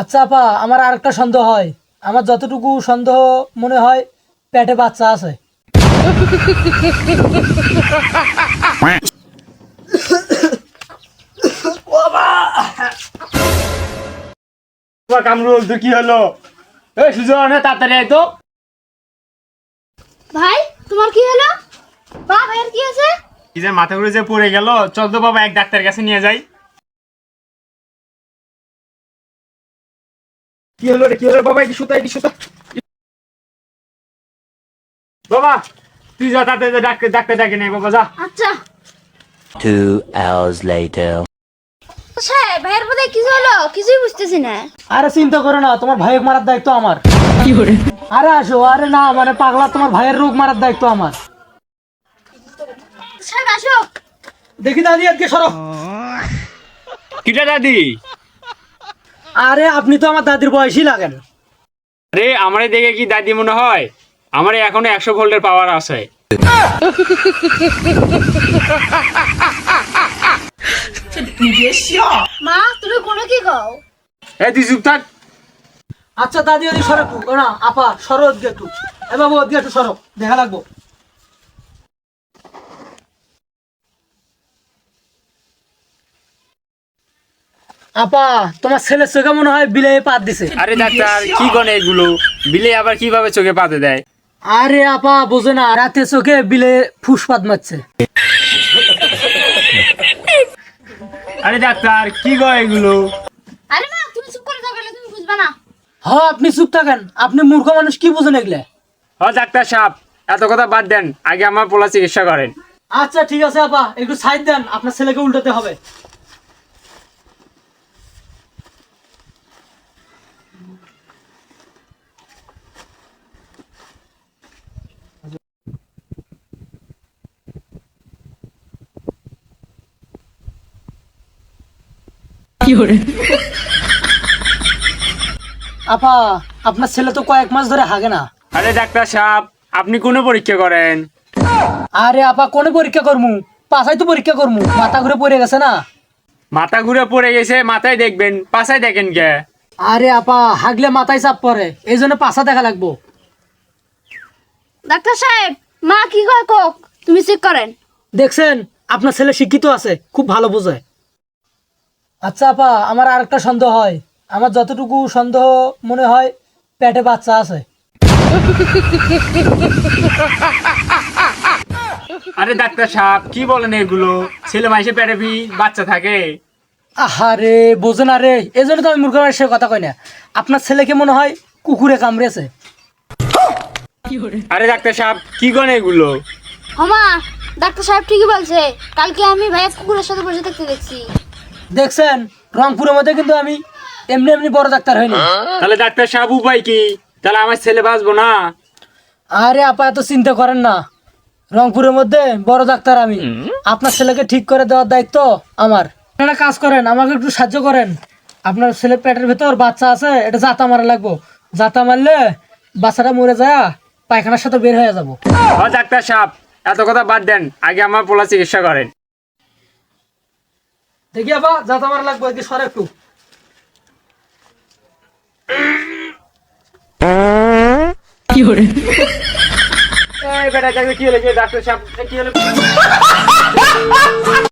আচ্ছা আপা আমার আর একটা সন্দেহ হয়। আমার যতটুকু সন্দেহ মনে হয় পেটে বাচ্চা আছে। তোমার কামরুল তো কি হলো? এই সুজন তাড়াতাড়ি আয় তো। ভাই তোমার কি হলো? বা ভাইয়ের কি আছে কি যে মাথা ঘুরে যে পড়ে গেল। চল তো বাবা এক ডাক্তার কাছে নিয়ে যাই। কি হলো রে? কি হলো? বাবা এটি সুতা এটি সুতা বাবা তুই যা তাতে ডাক্তার ডাক্তার ডাকে নেই বাবা যা। আচ্ছা। Two hours later. সাহেব ভাইয়ের বোধ কিছু হলো? কিছুই বুঝতেছি না। আরে চিন্তা করো না তোমার ভাইয়ের মারার দায়িত্ব আমার। আরে আসো আরে না মানে পাগলা তোমার ভাইয়ের রোগ মারার দায়িত্ব আমার। সাহেব আসো। দেখি দাদি আজকে সরো। কিটা দাদি? আরে আপনি তো আমার দাদির বয়সই লাগেন। আরে আমারে দেখে কি দাদি মনে হয়? আমার এখনও একশো ভোল্টের পাওয়ার আছে। মা তুমি কোনো কি কও? এই তুই চুপ থাক। আচ্ছা দাদি ওদিকে সরো একটু। ও না আপা সরো ওদিকে একটু। এ বাবু ওদিকে একটু সরো। দেখা লাগবো। আপা তোমার ছেলের চোখে মনে হয় বিলে পাত দিছে। আরে ডাক্তার কি গনে এগুলো? বিলে আবার কীভাবে চোখে পাতে দেয়? আরে আপা বোঝে না রাতে চোখে বিলে ফুসপাত মারছে। আরে ডাক্তার কি গয় এগুলো? আরে মা তুমি চুপ করে থাকলে তুমি বুঝবা না। হ আপনি চুপ থাকেন আপনি মূর্খ মানুষ কি বুঝেন এগুলা? হ ডাক্তার সাহেব এত কথা বাদ দেন আগে আমার পোলা চিকিৎসা করেন। আচ্ছা ঠিক আছে আপা একটু সাইড দেন আপনার ছেলেকে উল্টাতে হবে। আপা আপনার ছেলে তো কয়েক মাস ধরে হাগে না। আরে ডাক্তার সাহেব আপনি কোনো পরীক্ষা করেন? আরে আপা কোনে পরীক্ষা করমু? পাশাই তো পরীক্ষা করমু। মাথা ঘুরে পড়ে গেছে না? মাথা ঘুরে পড়ে গেছে মাথায় দেখবেন। পাশায় দেখেন কে? আরে আপা হাগলে মাথায় চাপ পড়ে। এই জন্য পাশা দেখা লাগবো। ডাক্তার সাহেব মা কি কয় কোক? তুমি চেক করেন। দেখছেন আপনার ছেলে শিক্ষিত আছে খুব ভালো বোঝায়। আচ্ছা আপা আমার আরেকটা সন্দেহ হয়। আমার যতটুকু সন্দেহ মনে হয় পেটে বাচ্চা আছে। আরে ডাক্তার সাহেব কি বলেন এগুলো? ছেলে মাইসে পেটে বি বাচ্চা থাকে। আহারে বোঝে না রে এই জন্য তো আমি মূর্খ মানুষের কথা কই না। আপনার ছেলেকে মনে হয় কুকুরে কামড়েছে। আরে ডাক্তার সাহেব কি গনে এগুলো? হমা ডাক্তার সাহেব ঠিকই বলছে। কালকে আমি ভাইয়ের কুকুরের সাথে বসে থাকতে দেখছি। দেখছেন রংপুরের মধ্যে কিন্তু আমি এমনি এমনি বড় ডাক্তার হইনি। তাহলে ডাক্তার সাহেব উপায় কি? তাহলে আমার ছেলে বাঁচবো না? আরে আপা এত চিন্তা করেন না। রংপুরের মধ্যে বড় ডাক্তার আমি। আপনার ছেলেকে ঠিক করে দেওয়ার দায়িত্ব আমার। আপনারা কাজ করেন আমাকে একটু সাহায্য করেন। আপনার ছেলে পেটের ভেতর বাচ্চা আছে এটা জাতা মারা লাগবো। জাতা মারলে বাচ্চাটা মরে যায় পায়খানার সাথে বের হয়ে যাব। ডাক্তার সাহেব এত কথা বাদ দেন। আগে আমার পোলা চিকিৎসা করেন। দেখি আপা জাতা মারা লাগবো এদিকে সরে একটু। এই বেটা কি হলো ডাক্তার সাহেব কি হলো?